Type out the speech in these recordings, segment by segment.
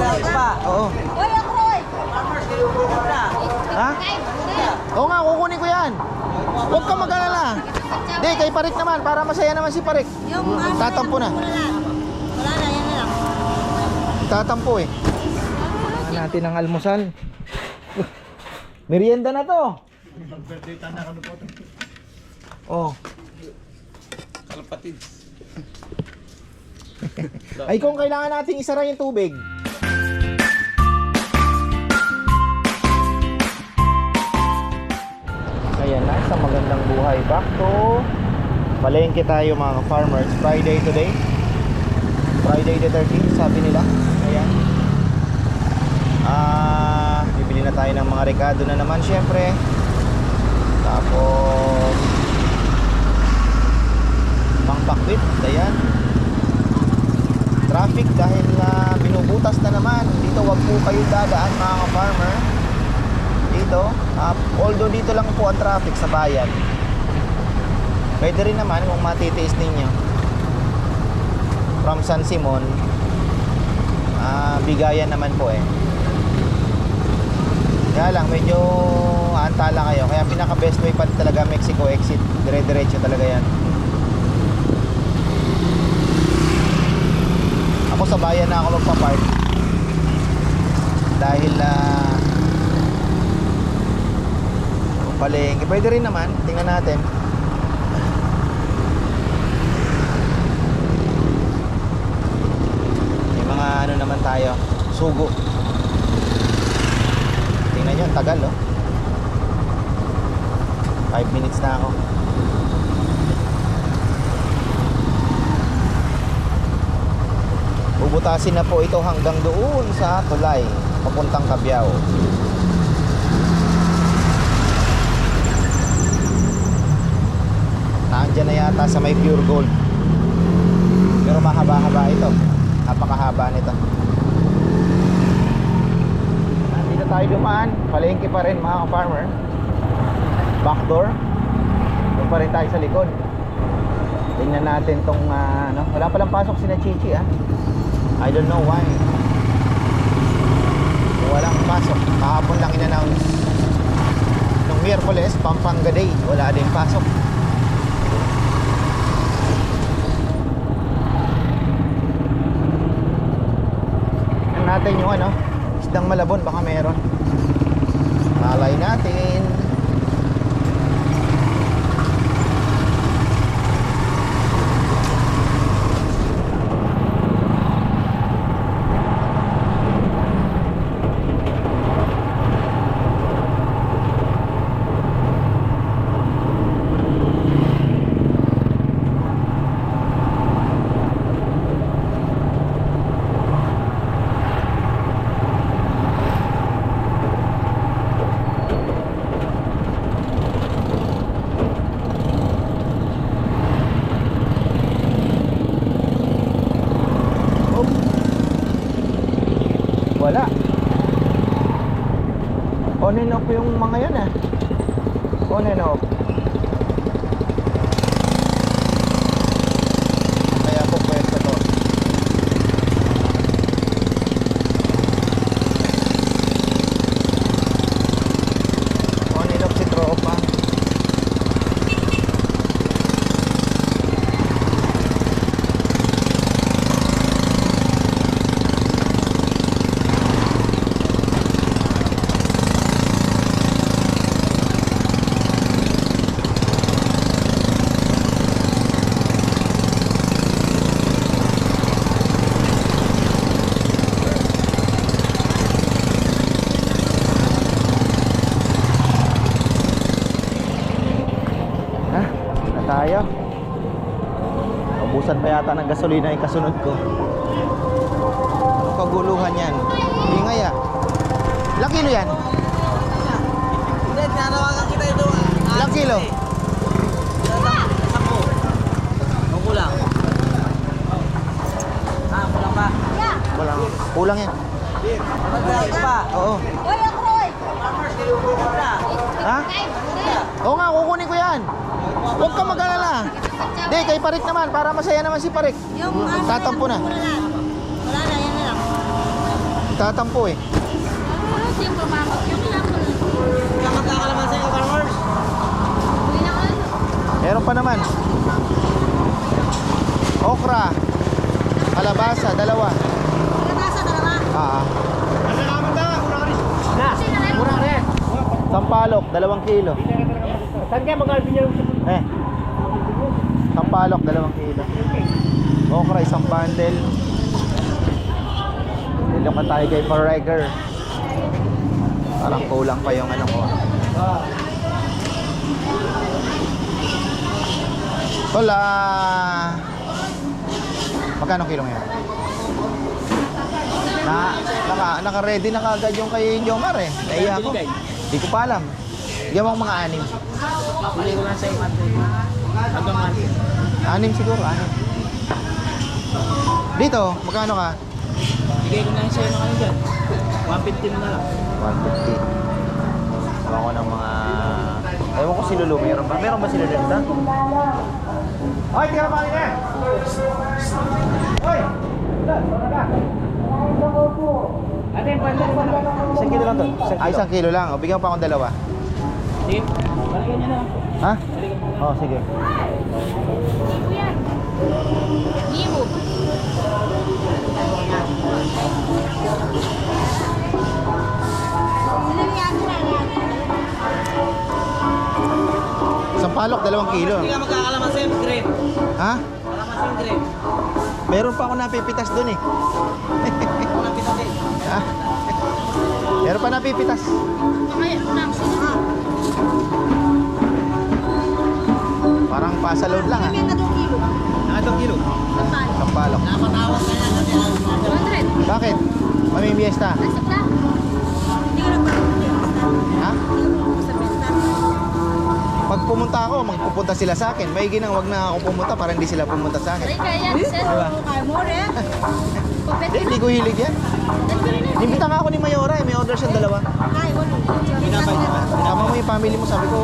Oo. Hoy, ako, hoy! Ha? Oo nga, kukunin ko yan. Huwag ka mag-alala. Hindi, kay Parik naman, para masaya naman si Parik. Yung Tatampo na. Wala na. Yan na lang. Tatampo eh. Kailangan natin ang almusal. Merienda na to. Oh. Kalapatid. Ay kung kailangan natin isara yung tubig. Isang magandang buhay. Back to palengke tayo mga farmers. Friday today. Friday the 13th, sabi nila. Ayan. Ah, bibili na tayo ng mga rekado na naman syempre. Tapos pang pakwit, ayan traffic dahil na binubutas na naman. Dito wag po kayo dadaan mga farmer. Dito, ah, although dito lang po ang traffic sa bayan. Pwede rin naman kung matitiis ninyo. From San Simon, ah, bigayan naman po eh. Kaya lang, medyo antala kayo. Kaya pinaka best way pa talaga Mexico exit. Dire-diretso talaga yan. Ako sa bayan na ako magpa-park. Dahil na palengke. Pwede rin naman. Tingnan natin. May mga ano naman tayo. Sugo. Tingnan nyo, tagal oh. 5 minutes na ako. Bubutasin na po ito hanggang doon sa tulay, papuntang Cabiao. Nandiyan na yata sa may pure gold. Pero mahaba-haba ito. Napakahaba nito. Nandito tayo dumaan. Palengke pa rin mga farmer. Back door. Doon pa rin tayo sa likod. Tingnan natin tong ah, ano. Wala palang pasok si na Chichi ah. I don't know why. Walang pasok. Kahapon lang in-announce. Nung Miyerkules, Pampanga Day, wala din pasok. Tingnan natin yung ano, isdang malabon, baka meron. Malay natin. Oh. Wala. On and off yung mga yan ah. On and off. Kaya po pwede to. On and off si Tropa. Ha? Na tayo. Ubusan pa yata ng gasolina yung kasunod ko. Ano kaguluhan yan? Ingay ah. Ilang kilo yan? Hindi, tinawagan kita ito. Ilang kilo? Sampo. Ang kulang. Ah, kulang pa. Wala. Kulang yan. Magdala pa. Oo. Hoy, ako, hoy! Ha? Oo nga, kukunin ko yan. Huwag ka mag-alala. Hindi, kay Parik naman, para masaya naman si Parik. Yung ano Tatampo na. Wala na. Na, yan na lang. Nagtatampo eh. Ah, siyempre mama. Yung lang. Kakakalaman sa iyo, farmers. Uwi na ka. Meron pa naman. Okra. Kalabasa, dalawa. Kalabasa, dalawa. Ah, ah. Sino rin? Sampalok, dalawang kilo. Saan kaya mag-alvin niya Eh. Sampalok, dalawang kilo. Okra, isang bundle. Ilok ka tayo kay Forever. Parang kulang pa yung ano ko. Hola! Magkano kilo ngayon? Na, naka, naka-ready na kagad yung kay Jomar eh. Naiya ako. Di ko pa alam. Ako mga anim. Bili ko na sa iyo, Hanggang monthly. Anim siguro, anim. Dito, magkano ka? Bigay ko na sa iyo ng ano dyan. 150 mo na lang. 150. Ewan ko ng mga... Ewan ko si Lulu, meron ba? Meron ba si Lulu dito? Hoy, tira pa rin eh! Hoy! Ate, pwede mo na. Isang kilo lang to? Ay, isang kilo lang. O, bigyan pa akong dalawa. Sige, balikan niya na. Ha? Oo, sige. Kuya. Nemo. Isang palok, dalawang kilo. Hindi ka magkakalaman sa iyo, green. Ha? Kalaman sa iyo, green. Meron pa ako napipitas dun eh. Ako lang pitasin. Ha? Meron pa napipitas. Ay, ano sino? Parang pasaload lang ah. Nakatong kilo. Kapal. Isang palok. Napatawag na kasi. 100. Bakit? Mamimiesta. Hindi ko na. Ha? Pag pumunta ako, magpupunta sila sa akin. May ginang wag na ako pumunta para hindi sila pumunta sa akin. kaya, sir. Diba? Hindi, hindi ko hilig yan. Ay, Inimbita nga ako ni Mayora eh. May order siyang dalawa. wala. Niya ba? Tama mo yung family mo. Sabi ko,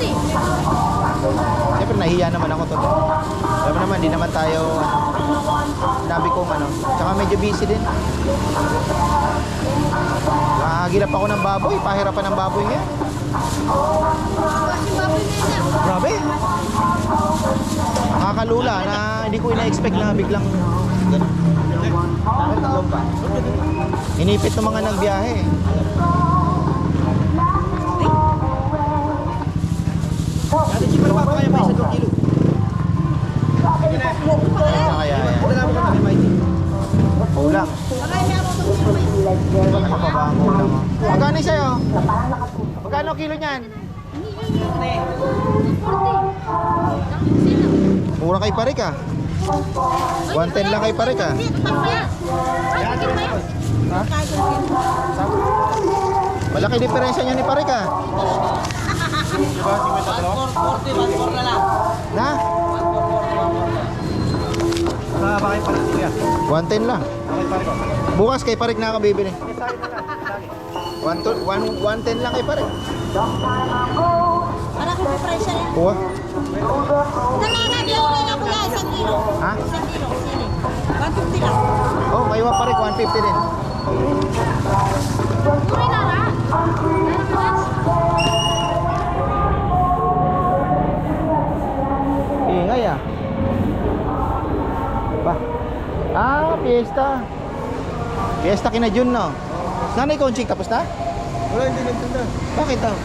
240. siyempre nahiya naman ako to. Alam mo naman, hindi naman tayo, ano, sabi ko ano. Tsaka medyo busy din. Nakagilap ako ng baboy. Pahirapan ng baboy ngayon. Grabe. Nakakalula na hindi ko ina-expect na biglang ganun. Inipit ng mga nagbiyahe. Ate, sige pa pa kaya may isa kilo niyan? 240. Sino? Mura kay pare ka. 110 lang kay pare ka. Yan? Ha? Malaki diferensya niya ni pare ka. 140, 140 na? Sa bakit kuya? 110 lang. Pare? Bukas kay parik na ako bibili. 1 to- 1 110 lang kay pare. Para kung price siya rin. Kuha. Nananagi ako rin ako yan, isang kilo. Ha? Isang kilo, sili. 150 lang. Oh, kayo pa parik 150 din. Uri na ra. Ingay ah. Ba? Ah, fiesta. Fiesta kina Jun no. Nanay Conching tapos na? Wala, hindi nagtanda. Bakit daw?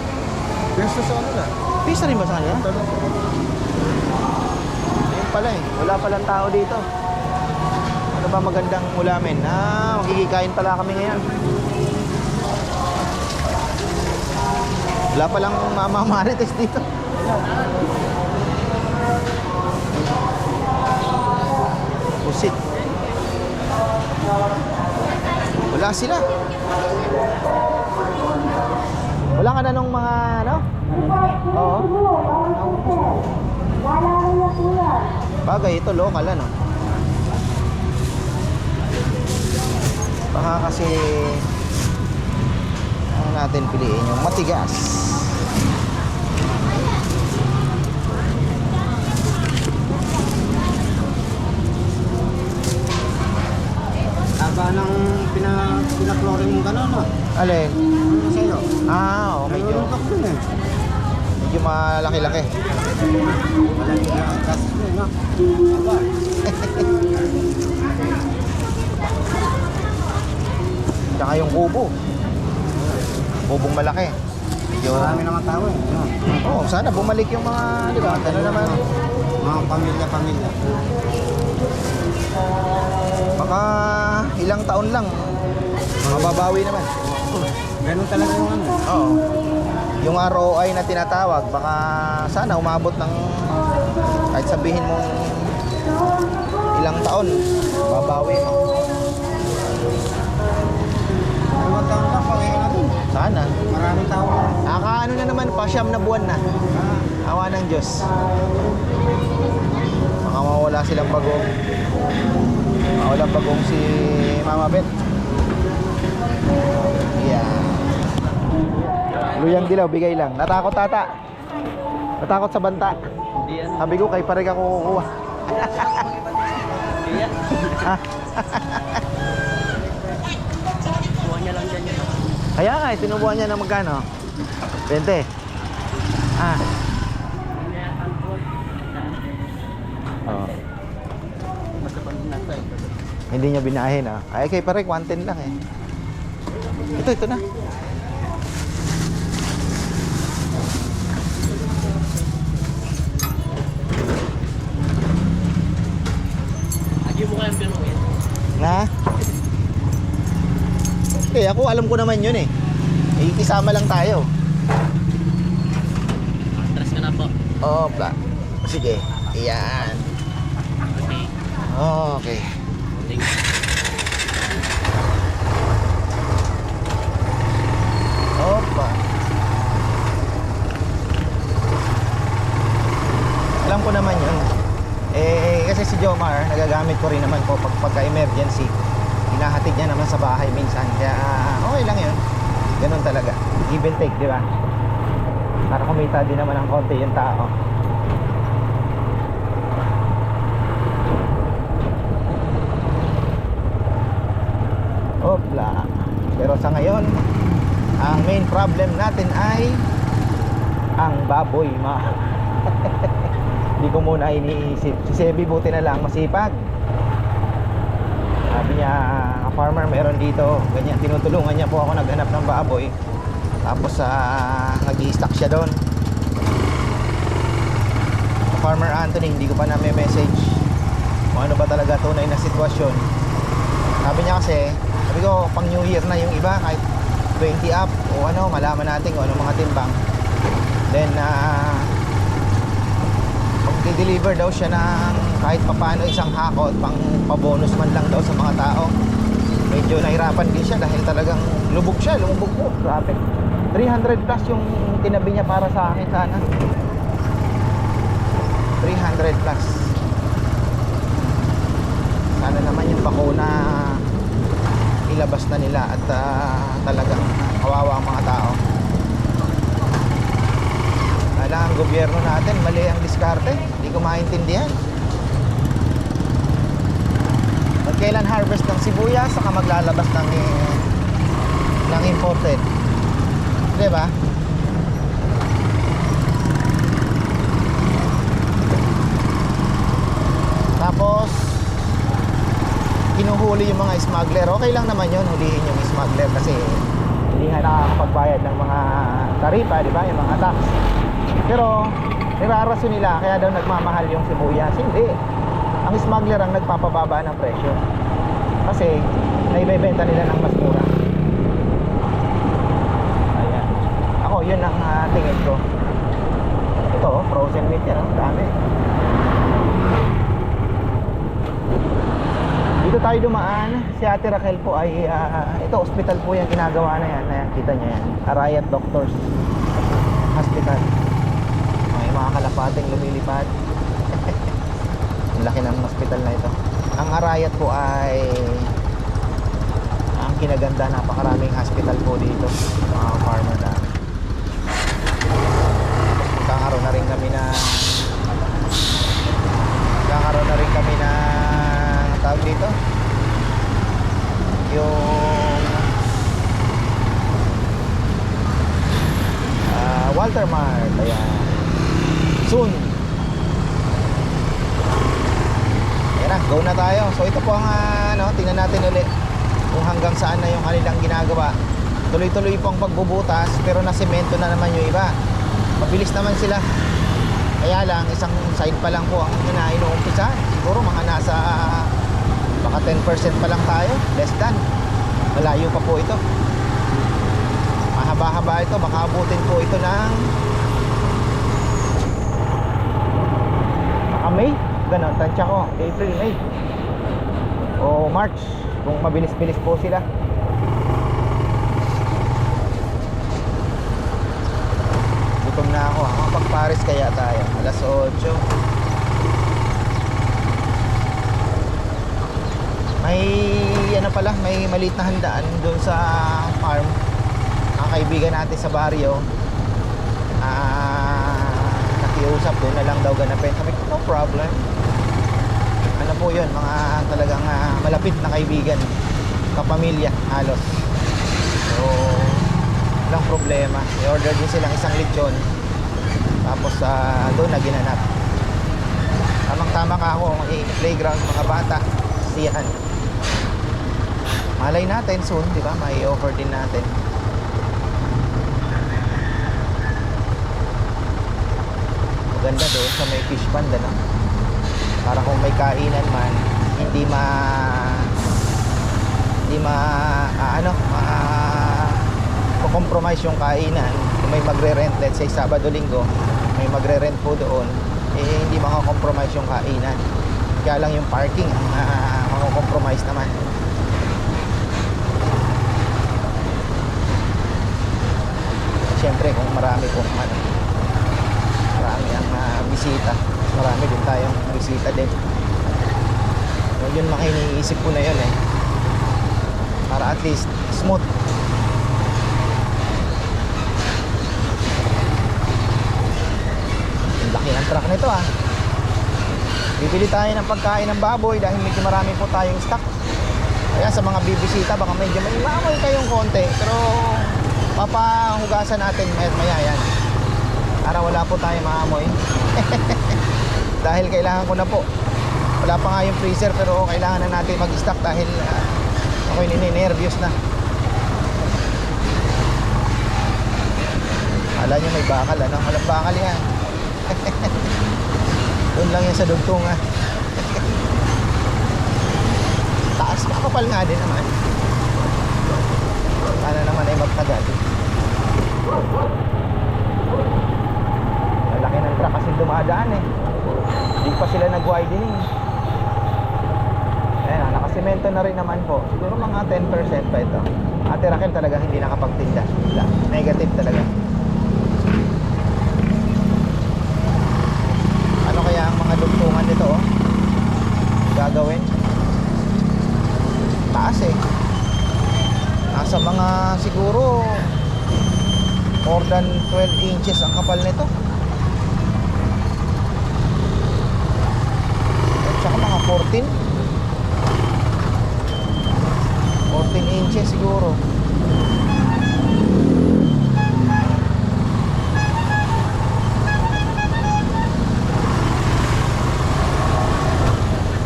Besta sa ano na? Fiesta rin ba sa kanila? Ayun pala eh. Wala palang tao dito. Ano ba magandang ulamin? Ah, magkikikain pala kami ngayon. Wala palang mama marites dito. Pusit. Wala sila. Wala ka na nung mga ano? Oo. Bagay, ito local ano. Baka kasi ano natin piliin yung matigas. Haba ng pina, pina gano'n, no? Alin? Ano sa'yo? Ah, oh, medyo, eh. medyo malaki-laki. Walang gas dun, no? Aba, Tsaka yung kubo. Kubong malaki. Medyo, marami naman tao eh. no? oh, sana bumalik yung mga, di ba? Ano naman, Mga pamilya-pamilya. baka ilang taon lang, mababawi naman. Ganun talaga yung ano. Oo. Yung ROI na tinatawag, baka sana umabot ng kahit sabihin mong ilang taon, babawi mo. Dalawang taon na dun. Sana. Maraming tao na. Nakaano na naman, pasyam na buwan na. Ah, Awa ng Diyos. Baka mawala silang bagong. Mawalang bagong si Mama Beth. Luyang dilaw, bigay lang. Natakot tata. Natakot sa banta. Sabi ko, kay pare ka kukuha. Kaya nga, eh, sinubuhan niya ng magkano? 20. Ah. Oh. Hindi niya binahin ah. Ay kay pare, 110 lang eh. Ito, ito na. Agi mo kayang biruin. Na? Ako alam ko naman yun eh. Eh, isama lang tayo. Atras ka na po. Oh, pla. Sige. Iyan. Okay. Oh, okay. Thank you. Opa. Alam ko naman yun. Eh, kasi si Jomar, nagagamit ko rin naman po pag pagka-emergency. Hinahatid niya naman sa bahay minsan. Kaya okay lang yun. Ganun talaga. Give and take, di ba? Para kumita din naman ng konti yung tao. Opla. Pero sa ngayon, ang main problem natin ay ang baboy ma. Hindi ko muna iniisip. Si Sebi buti na lang masipag. Sabi niya, "Ah, farmer meron dito. Ganyan, tinutulungan niya po ako naghanap ng baboy. Tapos sa nag-i-stock siya doon. Farmer Anthony, hindi ko pa na may message kung ano ba talaga tunay na sitwasyon. Sabi niya kasi, sabi ko, pang New Year na yung iba, kahit 20 up o ano, malaman natin kung ano mga timbang. Then, uh, magdi-deliver daw siya ng kahit papano isang hakot, pang pabonus man lang daw sa mga tao. Medyo nahirapan din siya dahil talagang lubog siya, lumubog po. Grabe. 300 plus yung tinabi niya para sa akin sana. 300 plus. Sana naman yung bakuna ilabas na nila at ah, talagang kawawa ang mga tao. Kala ang gobyerno natin, mali ang diskarte. Hindi ko maintindihan. Magkailan harvest ng sibuyas, saka maglalabas ng, eh, ng imported. Di ba? Tapos, kinuhuli yung mga smuggler. Okay lang naman yun, hulihin yung smuggler kasi hindi nga nakakapagbayad ng mga taripa, di ba? Yung mga tax. Pero, niraraso nila, kaya daw nagmamahal yung sibuyas. Hindi. Ang smuggler ang nagpapababa ng presyo. Kasi, naibebenta nila ng mas mura. Ayan. Ako, yun ang ah, tingin ko. Ito, frozen meat yan. Ang dami. Dito tayo dumaan. Si Ate Raquel po ay ah, ito hospital po yung ginagawa na yan. Ayan, kita niya yan. Arayat Doctors Hospital. May mga kalapating lumilipad laki ng hospital na ito. Ang Arayat po ay ang kinaganda napakaraming hospital po dito mga farmer na. Magkakaroon na rin kami na magkakaroon na rin kami na tawag dito? Yung uh, Walter Mart. Ayan. Soon. Go na tayo. So ito po ang ah, ano, tingnan natin ulit kung hanggang saan na yung kanilang ginagawa. Tuloy-tuloy po ang pagbubutas pero na semento na naman yung iba. Mabilis naman sila. Kaya lang, isang side pa lang po ang na inuumpisa. Siguro mga nasa baka 10% pa lang tayo. Less than. Malayo pa po ito. Mahaba-haba ito. Baka abutin po ito ng baka May. Ganon, tansya ko. April, May. O March. Kung mabilis-bilis po sila. Gutom na ako. Mga pagpares kaya tayo. Alas 8. May ano pala, may maliit na handaan doon sa farm. Ang kaibigan natin sa baryo. Ah, nakiusap doon na lang daw ganapin. Sabi ko, no problem. Po yun, mga talagang ah, malapit na kaibigan. Kapamilya, halos. So, walang problema. I-order din silang isang lechon. Tapos ah, doon na ginanap. Tamang tama ka ako eh, playground mga bata. Siyan. Malay natin soon, di ba? May offer din natin. Maganda doon sa may fish pond, ano? Para kung may kainan man, hindi ma hindi ma ah, ano, ma compromise yung kainan. Kung may magre-rent, let's say Sabado Linggo, may magre-rent po doon, eh hindi makakompromise yung kainan. Kaya lang yung parking ang uh, makakompromise naman. Siyempre kung marami pong ano, marami ang ah, bisita, marami din tayong bisita din. So, yun mga ko na yun eh. Para at least smooth. Ang laki ng truck nito ah. Bibili tayo ng pagkain ng baboy dahil medyo marami po tayong stock. Kaya sa mga bibisita baka medyo may maamoy kayong konti pero papahugasan natin maya maya yan. Para wala po tayong maamoy. dahil kailangan ko na po. Wala pa nga yung freezer pero kailangan na natin mag-stock dahil uh, ako'y nininervyos na. Kala nyo may bakal ano? Walang bakal yan. Doon lang yan sa dugtungan. Taas kakapal nga din naman. Sana naman ay magtagal. Malaki ng truck kasi dumadaan eh. Hindi pa sila nag-widening. Ayan, ah, nakasimento na rin naman po. Siguro mga 10% pa ito. Ate Raquel talaga hindi nakapagtinda. Negative talaga. Ano kaya ang mga dugtungan nito oh? Gagawin? Taas eh. Nasa mga siguro more than 12 inches ang kapal nito. At saka mga 14. 14 inches siguro.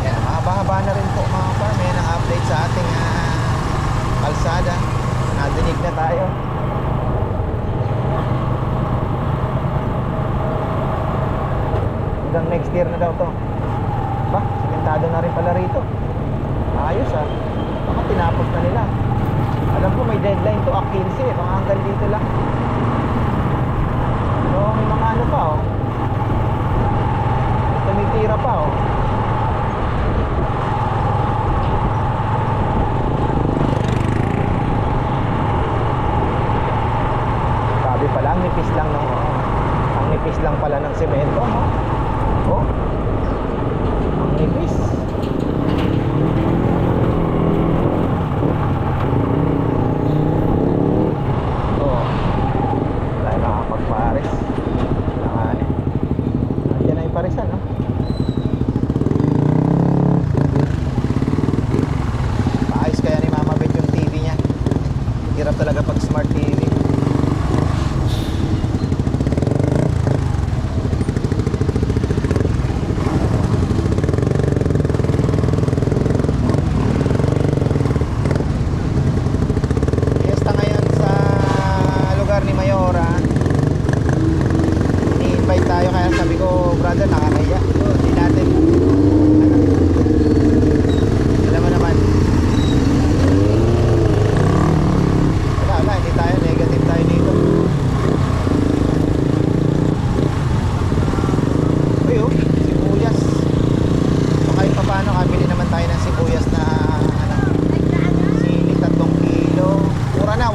Yan, mahaba-haba na rin po mga farm. Yan ang update sa ating ah, kalsada. Nadinig na tayo. Hanggang next year na daw to. Ba, simentado na rin pala rito. Ayos ah. Baka tinapos na nila. Alam ko may deadline to ah, 15 eh. Baka hanggang dito lang. So, may mga ano pa oh. Tumitira pa oh. Sabi pala, ang nipis lang ng ang nipis lang pala ng semento, no? Oh. Ang nipis. Oh. Wala yung nakapagpares. Kailangan eh. Nandiyan na yung parisan, no? Paayos kaya ni Mama Bet yung TV niya. Hirap talaga pag smart TV.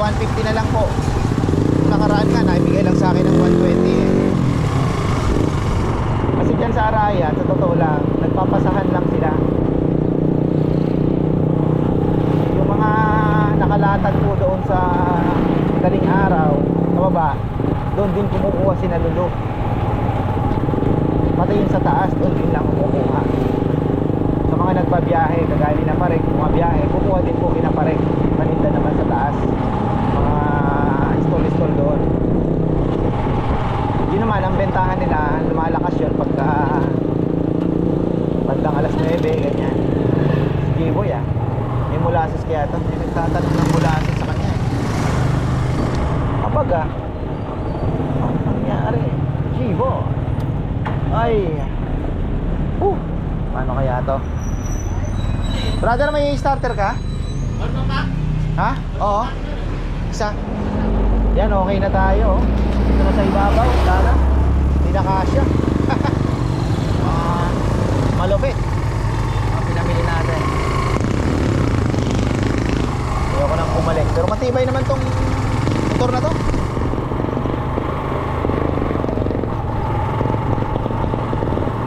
120 na lang po. Nung Nakaraan nga, naibigay lang sa akin ng 120 eh. Kasi dyan sa Araya, sa totoo lang, nagpapasahan lang sila. Yung mga nakalatag po doon sa galing araw, sa baba, doon din kumukuha si Lulu. Pati yung sa taas, doon din lang kumukuha. Sa mga nagbabiyahe, kagali na parek, mga biyahe, kukuha din po kinaparek. Paninda naman sa taas. Mga stall-stall doon. Yun naman, ang bentahan nila, lumalakas yun pagka bandang alas 9, ganyan. Si G-Boy ah. May molasses kaya ito. May nagtatanong ng molasses. Oh, ang nangyari? G-Boy. Ay. Uh, paano kaya to? Brother, may starter ka? Ha? Oo. Isa. Yan, okay na tayo. Dito na sa ibabaw. Tara. Hindi na kasya. Ah, malupit. Ang pinamili natin. Ayoko nang bumalik. Pero matibay naman tong motor na to.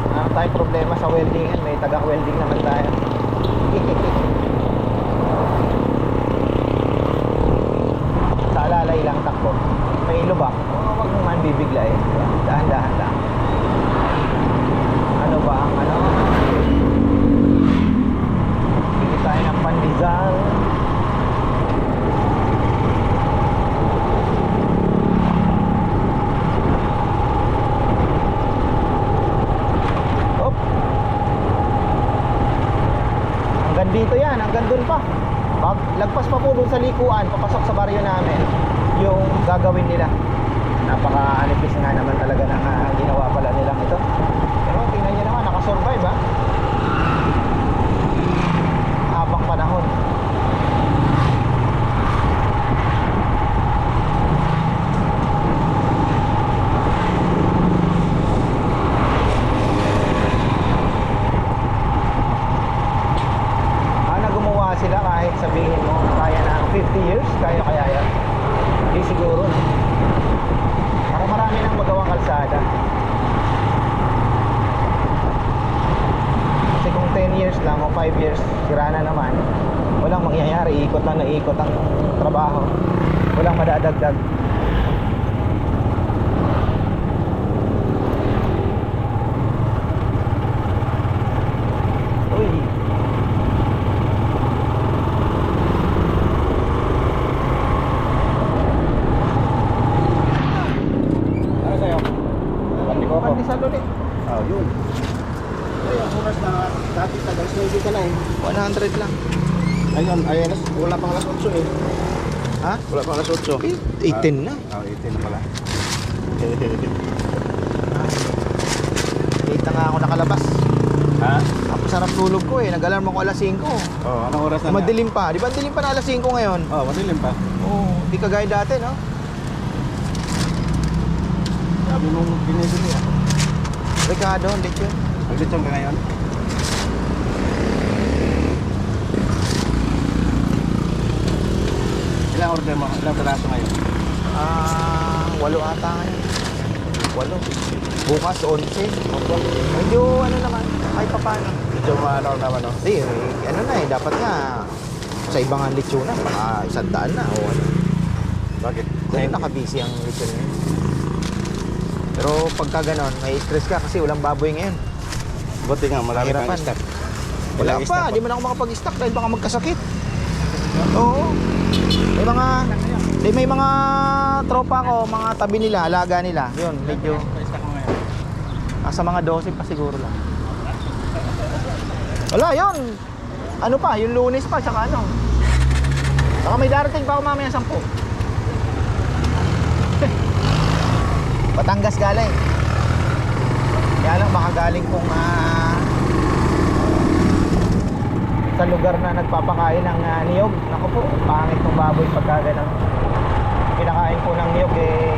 Wala naman tayong problema sa weldingan. May taga-welding naman tayo. sa alalay lang takbo. May lubak. Oh, wag mo man bibiglayin. Dahan-dahan lang. Ano ba ang ano? Bili tayo ng pandesal. Op. Hanggang dito yan, hanggang dun pa. Pag lagpas pa po dun sa likuan, papasok sa baryo namin, yung gagawin nila. Napaka-anipis nga naman talaga ng ah, ginawa pala nilang ito. Pero tingnan nyo naman, nakasurvive ha. Habang panahon. Ana gumawa sila kahit sabihin mo kaya na 50 years, kaya kaya yan. Hindi siguro. no? Para marami nang magawang kalsada. Kasi kung 10 years lang o 5 years, sira na naman, walang mangyayari. Ikot lang na ikot ang trabaho. Walang madadagdag. Uy, Ano sa'yo? Pandi ko ako. pandesal ulit. Oh, yun. Ay, ang oras na dati tagal hindi ka na eh. 100 lang. Ayun, ayun, wala pang alas 8 eh. Pang alas 8. 18 na. Oh, 18 na pala. Dito nga ako nakalabas. ha? Tapos sarap tulog ko eh. Nag-alarm ako alas 5. Oh, anong oras na? Madilim pa. Di ba dilim pa na alas 5 ngayon? Oh, madilim pa. Oo. Oh, di kagaya dati, no? Sabi nung binibili ah. Ricardo, lechon. Maglitsong ka ngayon? Ilang order mo? Ilang peraso ngayon? Ah, walo ata ngayon. Walo. Bukas, 11. Opo. Medyo ano naman, kahit pa paano. Medyo maano naman no? Hindi, eh, ano na eh, dapat nga sa ibang ang lechonan, baka isang daan na o ano. Bakit? Dahil nakabisi ang lechon ngayon. Pero pagka ganon, may stress ka kasi walang baboy ngayon. Buti nga, marami kang stock. Wala pa, stock di man ako makapag-stock dahil baka magkasakit. Oo. May mga di may mga tropa ko, mga tabi nila, alaga nila. Yun, medyo nasa mga 12 pa siguro lang. Wala, yun. Ano pa, yung lunes pa, tsaka ano. Saka may darating pa ako mamaya 10. Batangas galing. Kaya lang baka galing kung ah, sa lugar na nagpapakain ng ah, niyog. Naku po, pangit ng baboy pagka ganun. Kinakain po ng niyog eh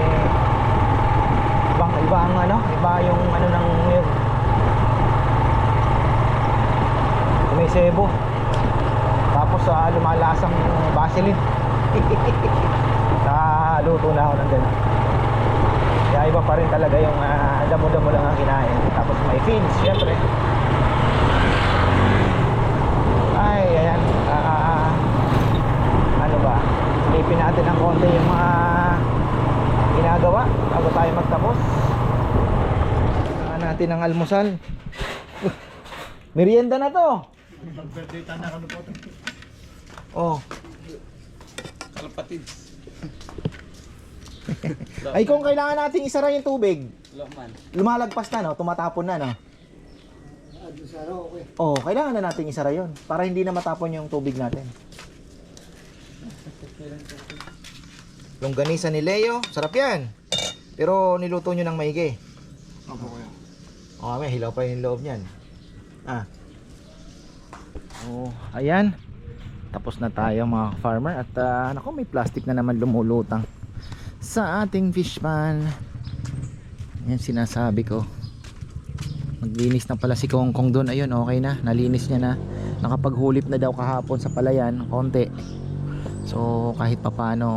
ibang iba ang ano, iba yung ano ng niyog. May sebo. Tapos sa lumalasang Vaseline. nakaluto na ako ng ganun. Kaya iba pa rin talaga yung ah, damo-damo lang ang kinain. Tapos may feeds, syempre. Ay, ayan. Ah, ah, ah. ano ba? Silipin natin ng konti yung mga ginagawa bago tayo magtapos. Kailangan natin ng almusal. Merienda na to. Birthday tanda ka po. Oh. Kalapatid. Ay kung kailangan nating isara yung tubig, lumalagpas na no, tumatapon na no. Ah. Oh, kailangan na nating isara yon para hindi na matapon yung tubig natin. Longganisa ni Leo, sarap yan. Pero niluto nyo ng maigi. Opo kuya. Oh, may hilaw pa yung loob niyan. Ah. Oh, ayan. Tapos na tayo mga farmer at uh, nako may plastic na naman lumulutang sa ating fish pan. Yan sinasabi ko. Maglinis na pala si Kong Kong doon. Ayun, okay na. Nalinis niya na. Nakapaghulip na daw kahapon sa palayan, konti. So, kahit papano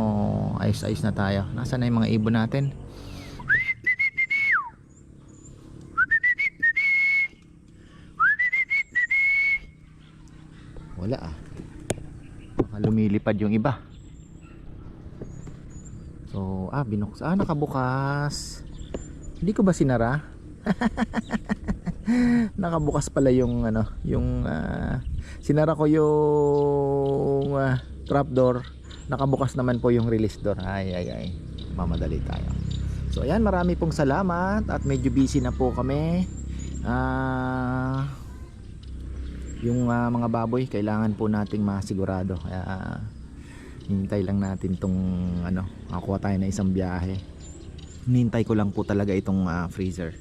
ayos-ayos na tayo. Nasaan na yung mga ibon natin? Wala ah. Baka lumilipad yung iba. So, ah, binuks. Ah, nakabukas. Hindi ko ba sinara? nakabukas pala yung ano, yung ah, sinara ko yung ah, trap door. Nakabukas naman po yung release door. Ay, ay, ay. Mamadali tayo. So, ayan, marami pong salamat at medyo busy na po kami. Ah, yung ah, mga baboy kailangan po nating masigurado kaya ah, hintay lang natin tong ano makakuha tayo na isang biyahe hinintay ko lang po talaga itong ah, freezer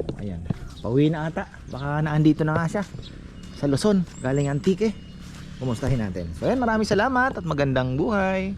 oh, ayan pauwi na ata baka naandito na nga siya sa Luzon galing Antique kumustahin natin. So ayan maraming salamat at magandang buhay